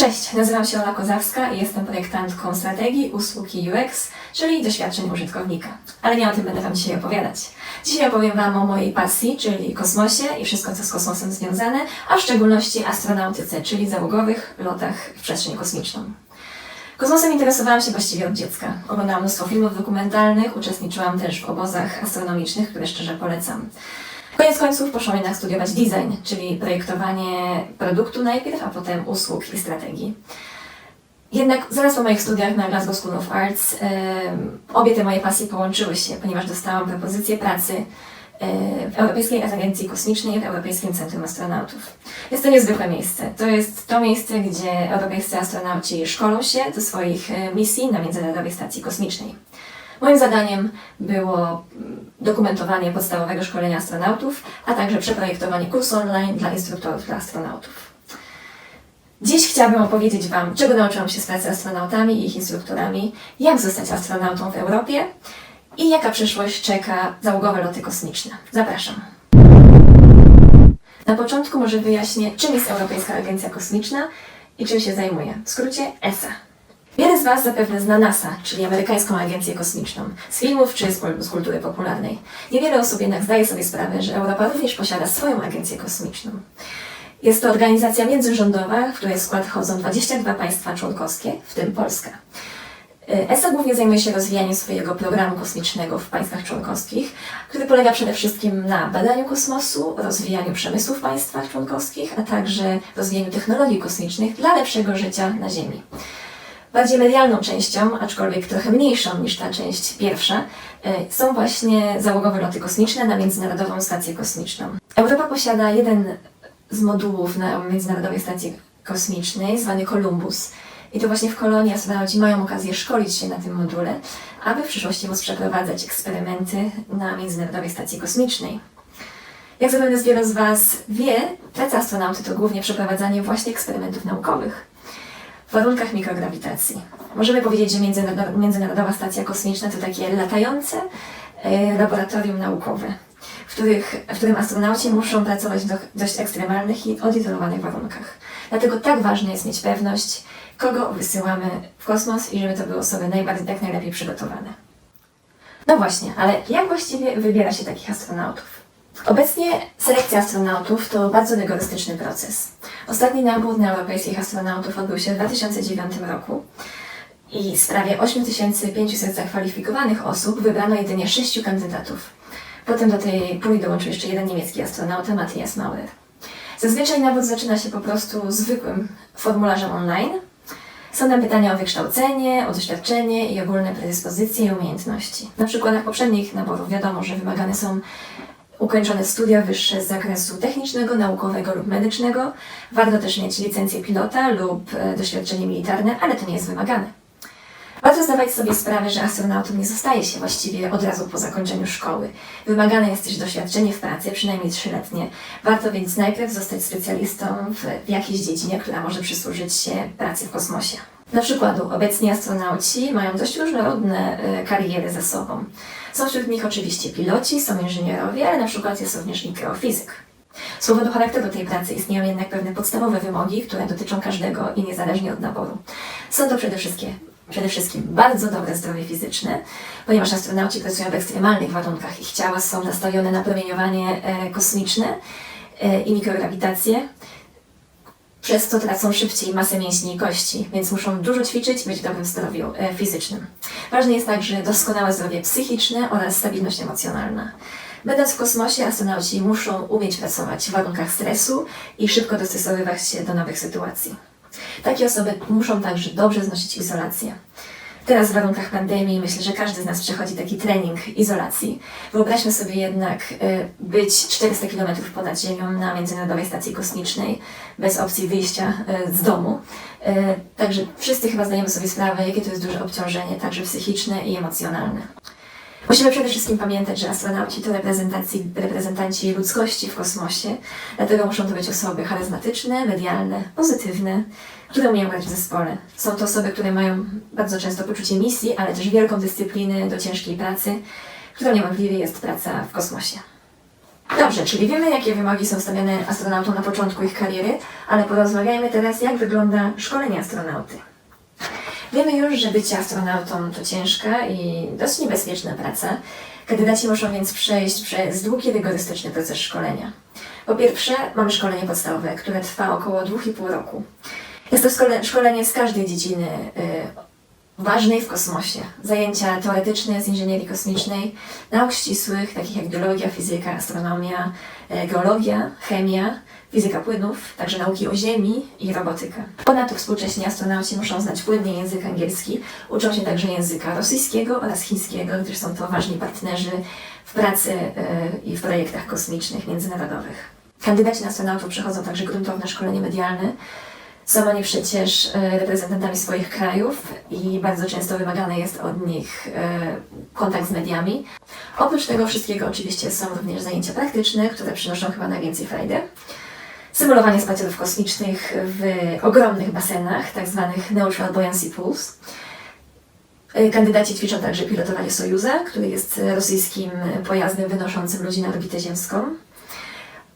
Cześć, nazywam się Ola Kozawska i jestem projektantką strategii, usług i UX, czyli doświadczeń użytkownika. Ale nie o tym będę Wam dzisiaj opowiadać. Dzisiaj opowiem Wam o mojej pasji, czyli kosmosie i wszystko, co z kosmosem związane, a w szczególności astronautyce, czyli załogowych lotach w przestrzeń kosmiczną. Kosmosem interesowałam się właściwie od dziecka. Oglądałam mnóstwo filmów dokumentalnych, uczestniczyłam też w obozach astronomicznych, które szczerze polecam. Koniec końców poszłam jednak studiować design, czyli projektowanie produktu najpierw, a potem usług i strategii. Jednak zaraz po moich studiach na Glasgow School of Arts obie te moje pasje połączyły się, ponieważ dostałam propozycję pracy w Europejskiej Agencji Kosmicznej w Europejskim Centrum Astronautów. Jest to niezwykłe miejsce. To jest to miejsce, gdzie europejscy astronauci szkolą się do swoich misji na Międzynarodowej Stacji Kosmicznej. Moim zadaniem było mm, dokumentowanie podstawowego szkolenia astronautów, a także przeprojektowanie kursu online dla instruktorów dla astronautów. Dziś chciałabym opowiedzieć Wam, czego nauczyłam się z pracy astronautami i ich instruktorami, jak zostać astronautą w Europie i jaka przyszłość czeka załogowe loty kosmiczne. Zapraszam. Na początku może wyjaśnię, czym jest Europejska Agencja Kosmiczna i czym się zajmuje. W skrócie ESA. Wiele z Was zapewne zna NASA, czyli Amerykańską Agencję Kosmiczną, z filmów czy z kul- z kultury popularnej. Niewiele osób jednak zdaje sobie sprawę, że Europa również posiada swoją agencję kosmiczną. Jest to organizacja międzyrządowa, w której skład wchodzą 22 państwa członkowskie, w tym Polska. ESA głównie zajmuje się rozwijaniem swojego programu kosmicznego w państwach członkowskich, który polega przede wszystkim na badaniu kosmosu, rozwijaniu przemysłu w państwach członkowskich, a także rozwijaniu technologii kosmicznych dla lepszego życia na Ziemi. Bardziej medialną częścią, aczkolwiek trochę mniejszą niż ta część pierwsza, y, są właśnie załogowe loty kosmiczne na Międzynarodową Stację Kosmiczną. Europa posiada jeden z modułów na Międzynarodowej Stacji Kosmicznej, zwany Columbus. I to właśnie w kolonii astronauci mają okazję szkolić się na tym module, aby w przyszłości móc przeprowadzać eksperymenty na Międzynarodowej Stacji Kosmicznej. Jak zapewne wielu z Was wie, praca astronauty to głównie przeprowadzanie właśnie eksperymentów naukowych w warunkach mikrograwitacji. Możemy powiedzieć, że Międzynarodo- Międzynarodowa Stacja Kosmiczna to takie latające e, laboratorium naukowe, w, których, w którym astronauci muszą pracować w do, dość ekstremalnych i odizolowanych warunkach. Dlatego tak ważne jest mieć pewność, kogo wysyłamy w kosmos i żeby to były osoby najbardziej, jak najlepiej przygotowane. No właśnie, ale jak właściwie wybiera się takich astronautów? Obecnie selekcja astronautów to bardzo rygorystyczny proces. Ostatni nabór na europejskich astronautów odbył się w 2009 roku i z prawie 8500 zakwalifikowanych osób wybrano jedynie sześciu kandydatów. Potem do tej puli dołączył jeszcze jeden niemiecki astronauta, Matthias Maurer. Zazwyczaj nabór zaczyna się po prostu zwykłym formularzem online. Są tam pytania o wykształcenie, o doświadczenie i ogólne predyspozycje i umiejętności. Na przykładach poprzednich naborów wiadomo, że wymagane są ukończone studia wyższe z zakresu technicznego, naukowego lub medycznego. Warto też mieć licencję pilota lub e, doświadczenie militarne, ale to nie jest wymagane. Warto zdawać sobie sprawę, że astronautą nie zostaje się właściwie od razu po zakończeniu szkoły. Wymagane jest też doświadczenie w pracy, przynajmniej trzyletnie. Warto więc najpierw zostać specjalistą w, jakiejś dziedzinie, która może przysłużyć się pracy w kosmosie. Na przykładu obecni astronauci mają dość różnorodne e, kariery za sobą. Są wśród nich oczywiście piloci, są inżynierowie, ale na przykład jest również mikrofizyk. Z powodu charakteru tej pracy istnieją jednak pewne podstawowe wymogi, które dotyczą każdego i niezależnie od naboru. Są to przede wszystkim, przede wszystkim bardzo dobre zdrowie fizyczne, ponieważ astronauci pracują w ekstremalnych warunkach. Ich ciała są nastawione na promieniowanie e, kosmiczne e, i mikrograwitację, przez co tracą szybciej masę mięśni i kości, więc muszą dużo ćwiczyć i być w dobrym zdrowiu e, fizycznym. Ważne jest także doskonałe zdrowie psychiczne oraz stabilność emocjonalna. Będąc w kosmosie, astronauci muszą umieć pracować w warunkach stresu i szybko dostosowywać się do nowych sytuacji. Takie osoby muszą także dobrze znosić izolację. Teraz w warunkach pandemii myślę, że każdy z nas przechodzi taki trening izolacji. Wyobraźmy sobie jednak y, być 400 km ponad Ziemią na Międzynarodowej Stacji Kosmicznej bez opcji wyjścia y, z domu. Y, Także wszyscy chyba zdajemy sobie sprawę, jakie to jest duże obciążenie, także psychiczne i emocjonalne. Musimy przede wszystkim pamiętać, że astronauci to reprezentanci ludzkości w kosmosie, dlatego muszą to być osoby charyzmatyczne, medialne, pozytywne, które umieją grać w zespole. Są to osoby, które mają bardzo często poczucie misji, ale też wielką dyscyplinę do ciężkiej pracy, którą niewątpliwie jest praca w kosmosie. Dobrze, czyli wiemy, jakie wymogi są stawiane astronautom na początku ich kariery, ale porozmawiajmy teraz, jak wygląda szkolenie astronauty. Wiemy już, że bycie astronautą to ciężka i dość niebezpieczna praca. Kandydaci muszą więc przejść przez długi, rygorystyczny proces szkolenia. Po pierwsze, mamy szkolenie podstawowe, które trwa około 2,5 roku. Jest to szkole, szkolenie z każdej dziedziny y, ważnej w kosmosie. Zajęcia teoretyczne z inżynierii kosmicznej, nauk ścisłych, takich jak biologia, fizyka, astronomia, y, geologia, chemia, fizyka płynów, także nauki o Ziemi i robotyka. Ponadto współcześni astronauci muszą znać płynnie język angielski, uczą się także języka rosyjskiego oraz chińskiego, gdyż są to ważni partnerzy w pracy y, i w projektach kosmicznych międzynarodowych. Kandydaci na astronautów przechodzą także gruntowne szkolenie medialne, są oni przecież e, reprezentantami swoich krajów i bardzo często wymagany jest od nich e, kontakt z mediami. Oprócz tego wszystkiego oczywiście są również zajęcia praktyczne, które przynoszą chyba najwięcej frajdy. Symulowanie spacerów kosmicznych w ogromnych basenach, tak zwanych neutral buoyancy pools. E, Kandydaci ćwiczą także pilotowanie Sojuza, który jest rosyjskim pojazdem wynoszącym ludzi na orbitę ziemską.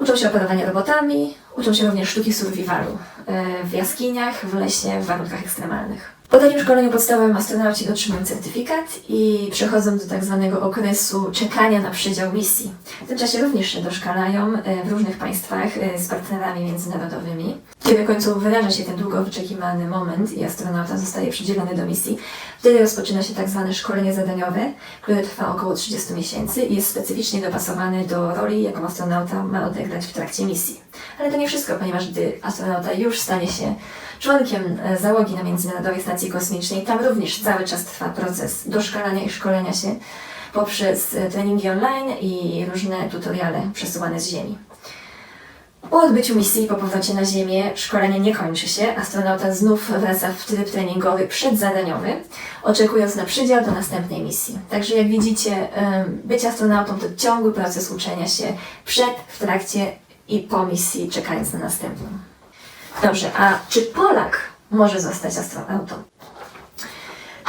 Uczą się operowania robotami, uczą się również sztuki survivalu e, w jaskiniach, w lesie, w warunkach ekstremalnych. Po takim szkoleniu podstawowym astronauci otrzymują certyfikat i przechodzą do tak zwanego okresu czekania na przydział misji. W tym czasie również się doszkalają e, w różnych państwach e, z partnerami międzynarodowymi. Kiedy w końcu wydarza się ten długo wyczekiwany moment i astronauta zostaje przydzielony do misji, wtedy rozpoczyna się tak zwane szkolenie zadaniowe, które trwa około 30 miesięcy i jest specyficznie dopasowany do roli, jaką astronauta ma odegrać w trakcie misji. Ale to nie wszystko, ponieważ gdy astronauta już stanie się członkiem e, załogi na Międzynarodowej Stacji Kosmicznej, tam również cały czas trwa proces doszkalania i szkolenia się poprzez e, treningi online i różne tutoriale przesyłane z Ziemi. Po odbyciu misji i po powrocie na Ziemię szkolenie nie kończy się. Astronauta znów wraca w tryb treningowy przedzadaniowy, oczekując na przydział do następnej misji. Także jak widzicie, bycie astronautą to ciągły proces uczenia się przed, w trakcie i po misji, czekając na następną. Dobrze, a czy Polak może zostać astronautą?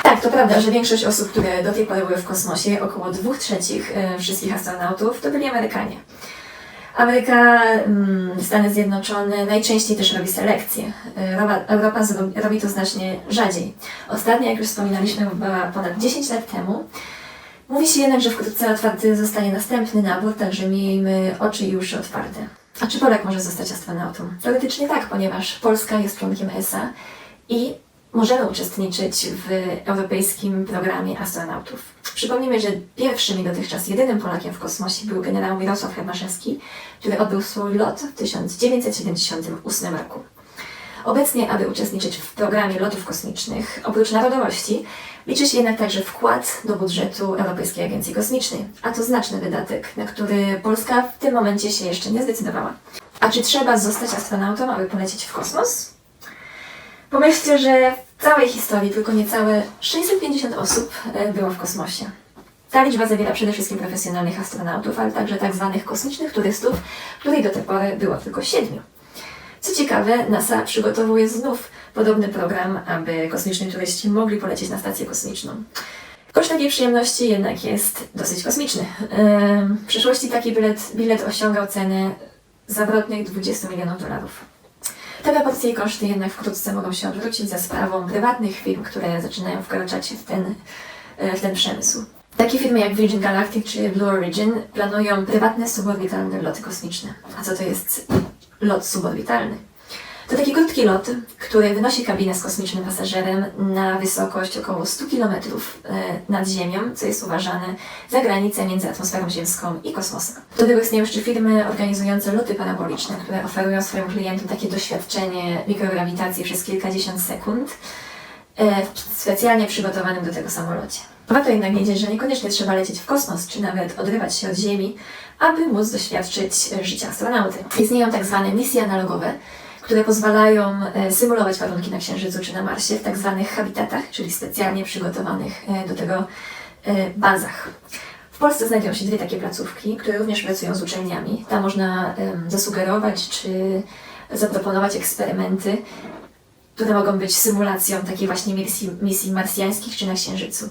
Tak, to prawda, że większość osób, które do tej pory były w kosmosie, około dwóch trzecich e, wszystkich astronautów, to byli Amerykanie. Ameryka, mm, Stany Zjednoczone najczęściej też robi selekcję. E, Europa, robi to znacznie rzadziej. Ostatnia, jak już wspominaliśmy, była ponad 10 lat temu. Mówi się jednak, że wkrótce otwarty zostanie następny nabór, także miejmy oczy uszy otwarte. A czy Polak może zostać astronautą? Teoretycznie tak, ponieważ Polska jest członkiem ESA i możemy uczestniczyć w europejskim programie astronautów. Przypomnijmy, że pierwszym i dotychczas jedynym Polakiem w kosmosie był generał Mirosław Hermaszewski, który odbył swój lot w 1978 roku. Obecnie, aby uczestniczyć w programie lotów kosmicznych, oprócz narodowości, liczy się jednak także wkład do budżetu Europejskiej Agencji Kosmicznej, a to znaczny wydatek, na który Polska w tym momencie się jeszcze nie zdecydowała. A czy trzeba zostać astronautą, aby polecieć w kosmos? Pomyślcie, że w całej historii tylko niecałe 650 osób e, było w kosmosie. Ta liczba zawiera przede wszystkim profesjonalnych astronautów, ale także tak zwanych kosmicznych turystów, których do tej pory było tylko siedmiu. Co ciekawe, NASA przygotowuje znów podobny program, aby kosmiczni turyści mogli polecieć na stację kosmiczną. Koszt takiej przyjemności jednak jest dosyć kosmiczny. W przyszłości taki bilet, bilet osiągał cenę zawrotnych 20 milionów dolarów. Te proporcje i koszty jednak wkrótce mogą się odwrócić za sprawą prywatnych firm, które zaczynają wkraczać w ten, e, w ten przemysł. Takie firmy jak Virgin Galactic czy Blue Origin planują prywatne suborbitalne loty kosmiczne. A co to jest lot suborbitalny? To taki krótki lot, który wynosi kabinę z kosmicznym pasażerem na wysokość około 100 km nad Ziemią, co jest uważane za granicę między atmosferą ziemską i kosmosem. Do tego istnieją jeszcze firmy organizujące loty paraboliczne, które oferują swoim klientom takie doświadczenie mikrograwitacji przez kilkadziesiąt sekund e, w specjalnie przygotowanym do tego samolocie. Warto jednak wiedzieć, że niekoniecznie trzeba lecieć w kosmos, czy nawet odrywać się od Ziemi, aby móc doświadczyć e, życia astronauty. Istnieją tak zwane misje analogowe, które pozwalają e, symulować warunki na Księżycu czy na Marsie w tak zwanych habitatach, czyli specjalnie przygotowanych e, do tego e, bazach. W Polsce znajdują się dwie takie placówki, które również pracują z uczelniami. Tam można zasugerować czy zaproponować eksperymenty które mogą być symulacją takiej właśnie misji, misji marsjańskich czy na Księżycu.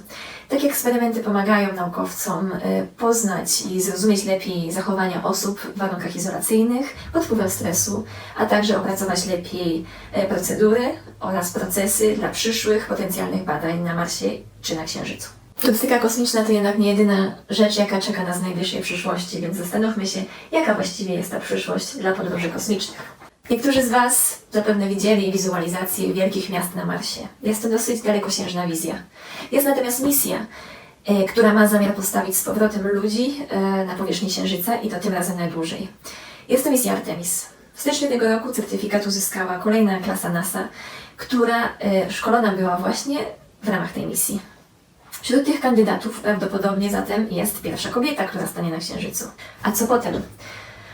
Takie eksperymenty pomagają naukowcom y, poznać i zrozumieć lepiej zachowania osób w warunkach izolacyjnych pod wpływem stresu, a także opracować lepiej y, procedury oraz procesy dla przyszłych potencjalnych badań na Marsie czy na Księżycu. Turystyka kosmiczna to jednak nie jedyna rzecz, jaka czeka nas w najbliższej przyszłości, więc zastanówmy się, jaka właściwie jest ta przyszłość dla podróży kosmicznych. Niektórzy z Was zapewne widzieli wizualizację wielkich miast na Marsie. Jest to dosyć dalekosiężna wizja. Jest natomiast misja, e, która ma zamiar postawić z powrotem ludzi e, na powierzchni Księżyca i to tym razem na dłużej. Jest to misja Artemis. W styczniu tego roku certyfikat uzyskała kolejna klasa NASA, która e, szkolona była właśnie w ramach tej misji. Wśród tych kandydatów prawdopodobnie zatem jest pierwsza kobieta, która stanie na Księżycu. A co potem?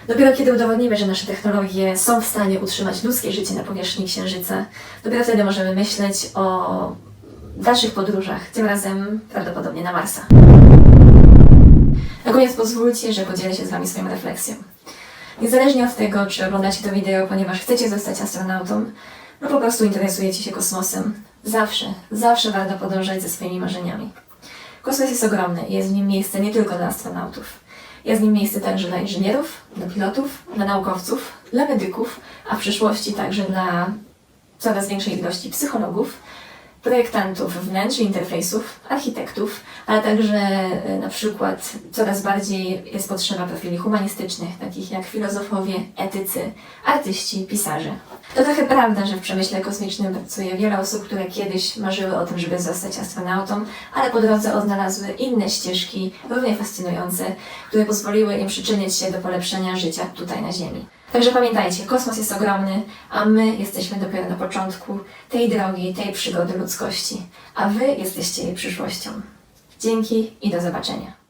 Dopiero kiedy udowodnimy, że nasze technologie są w stanie utrzymać ludzkie życie na powierzchni Księżyca, dopiero wtedy możemy myśleć o dalszych podróżach, tym razem prawdopodobnie na Marsa. Na koniec pozwólcie, że podzielę się z Wami swoją refleksją. Niezależnie od tego, czy oglądacie to wideo, ponieważ chcecie zostać astronautą, no po prostu interesujecie się kosmosem, zawsze, zawsze warto podążać ze swoimi marzeniami. Kosmos jest ogromny i jest w nim miejsce nie tylko dla astronautów. Jest w nim miejsce także dla inżynierów, dla pilotów, dla naukowców, dla medyków, a w przyszłości także dla coraz większej ilości psychologów, projektantów wnętrz i interfejsów, architektów, ale także e, na przykład coraz bardziej jest potrzeba profili humanistycznych, takich jak filozofowie, etycy, artyści, pisarze. To trochę prawda, że w przemyśle kosmicznym pracuje wiele osób, które kiedyś marzyły o tym, żeby zostać astronautą, ale po drodze odnalazły inne ścieżki, równie fascynujące, które pozwoliły im przyczynić się do polepszenia życia tutaj na Ziemi. Także pamiętajcie, kosmos jest ogromny, a my jesteśmy dopiero na początku tej drogi, tej przygody ludzkości, a wy jesteście jej przyszłością. Dzięki i do zobaczenia.